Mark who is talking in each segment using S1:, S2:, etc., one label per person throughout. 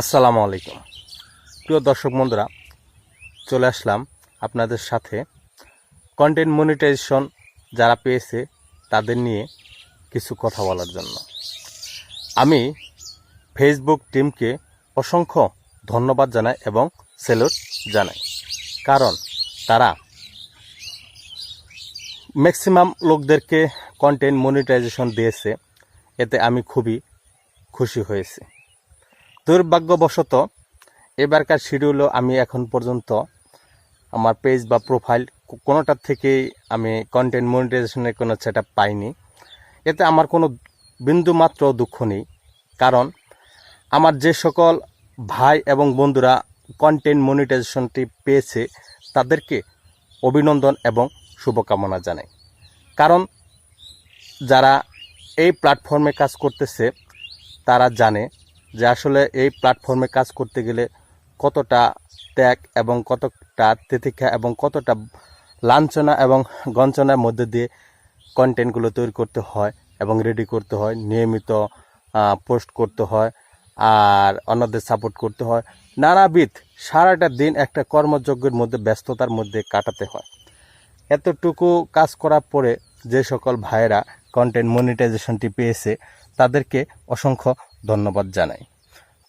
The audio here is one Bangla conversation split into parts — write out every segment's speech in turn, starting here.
S1: আসসালামু আলাইকুম। প্রিয় দর্শক বন্ধুরা, চলে আসলাম আপনাদের সাথে কন্টেন্ট মনিটাইজেশন যারা পেয়েছে তাদের নিয়ে কিছু কথা বলার জন্য। আমি ফেসবুক টিমকে অসংখ্য ধন্যবাদ জানাই এবং সেলুট জানাই। কারণ তারা ম্যাক্সিমাম লোকদেরকে কন্টেন্ট মনিটাইজেশন দিয়েছে, এতে আমি খুবই খুশি হয়েছি। দুর্ভাগ্যবশত, এবারকার শিডিউলও আমি এখন পর্যন্ত আমার পেজ বা প্রোফাইল কোনোটার থেকেই আমি কন্টেন্ট মনিটাইজেশনের কোনো সেট পাইনি। এতে আমার কোনো বিন্দু মাত্র দুঃখ নেই। কারণ আমার যে সকল ভাই এবং বন্ধুরা কন্টেন্ট মনিটাইজেশনটি পেয়েছে, তাদেরকে অভিনন্দন এবং শুভকামনা জানাই। কারণ যারা এই প্ল্যাটফর্মে কাজ করতেছে, তারা জানে যে আসলে এই প্ল্যাটফর্মে কাজ করতে গেলে কতটা ত্যাগ এবং কতটা তেতিক্ষা এবং কতটা লাঞ্ছনা এবং গঞ্চনার মধ্যে দিয়ে কন্টেন্টগুলো তৈরি করতে হয় এবং রেডি করতে হয়, নিয়মিত পোস্ট করতে হয় আর অন্যদের সাপোর্ট করতে হয়। নানাবিধ সারাটা দিন একটা কর্মযজ্ঞের মধ্যে, ব্যস্ততার মধ্যে কাটাতে হয়। এতটুকু কাজ করার পরে যে সকল ভাইয়েরা কন্টেন্ট মনিটাইজেশনটি পেয়েছে, তাদেরকে অসংখ্য ধন্যবাদ জানাই।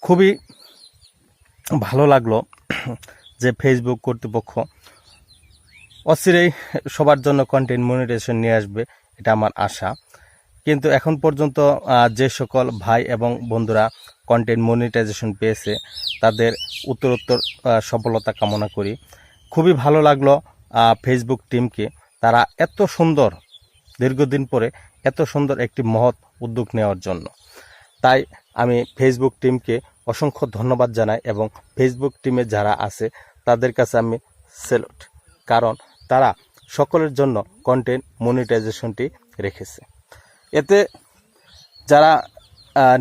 S1: খুবই ভালো লাগল যে ফেসবুক কর্তৃপক্ষ অচিরেই সবার জন্য কন্টেন্ট মনিটাইজেশন নিয়ে আসবে, এটা আমার আশা। কিন্তু এখন পর্যন্ত যে সকল ভাই এবং বন্ধুরা কন্টেন্ট মনিটাইজেশন পেয়েছে, তাদের উত্তরোত্তর সফলতা কামনা করি। খুবই ভালো লাগল ফেসবুক টিমকে তারা এত সুন্দর, দীর্ঘদিন পরে এত সুন্দর একটি মহৎ উদ্যোগ নেওয়ার জন্য। তাই আমি ফেসবুক টিমকে অসংখ্য ধন্যবাদ জানাই এবং ফেসবুক টিমে যারা আছে, তাদের কাছে আমি সেলুট কারণ তারা সকলের জন্য কন্টেন্ট মনিটাইজেশনটি রেখেছে। এতে যারা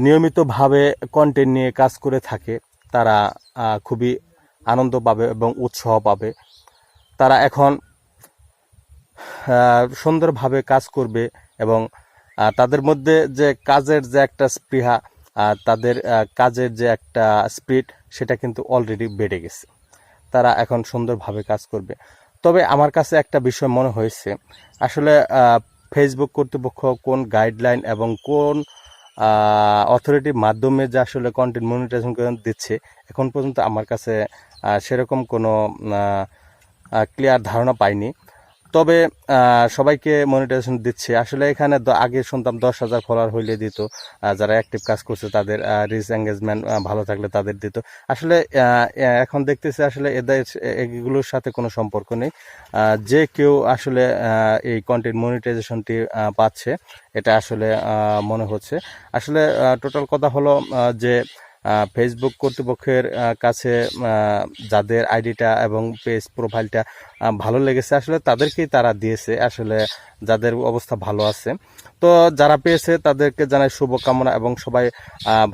S1: নিয়মিতভাবে কন্টেন্ট নিয়ে কাজ করে থাকে, তারা খুবই আনন্দ পাবে এবং উৎসাহ পাবে। তারা এখন সুন্দরভাবে কাজ করবে এবং তাদের মধ্যে যে কাজের যে একটা স্পৃহা আর তাদের কাজের যে একটা স্পিড সেটা কিন্তু অলরেডি বেড়ে গেছে। তারা এখন সুন্দরভাবে কাজ করবে। তবে আমার কাছে একটা বিষয় মনে হয়েছে। আসলে ফেসবুক কর্তৃপক্ষ কোন গাইডলাইন এবং কোন অথরিটির মাধ্যমে যে আসলে কন্টেন্ট মনিটাইজেশন দিচ্ছে, এখন পর্যন্ত আমার কাছে সেরকম কোনো ক্লিয়ার ধারণা পাইনি। তবে সবাইকে মনিটাইজেশন দিচ্ছে। আসলে এখানে আগে শুনতাম দশ হাজার ফলোয়ার হইলে দিত যারা অ্যাক্টিভ কাজ করছে তাদের রিচ এঙ্গেজমেন্ট ভালো থাকলে তাদের দিত। আসলে এখন দেখতেছি আসলে এদের, এগুলোর সাথে কোনো সম্পর্ক নেই। যে কেউ আসলে এই কন্টেন্ট মনিটাইজেশনটি পাচ্ছে, এটা আসলে মনে হচ্ছে। আসলে টোটাল কথা হলো যে ফেসবুক কর্তৃপক্ষের কাছে যাদের আইডিটা এবং পেজ প্রোফাইলটা ভালো লেগেছে, আসলে তাদেরকেই তারা দিয়েছে, আসলে যাদের অবস্থা ভালো আছে। তো যারা পেয়েছে, তাদেরকে জানাই শুভকামনা এবং সবাই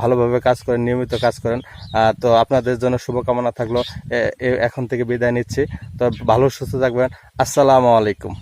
S1: ভালোভাবে কাজ করেন, নিয়মিত কাজ করেন। তো আপনাদের জন্য শুভকামনা থাকল এখন থেকে বিদায় নিচ্ছি। তো ভালো, সুস্থ থাকবেন। আসসালামু আলাইকুম।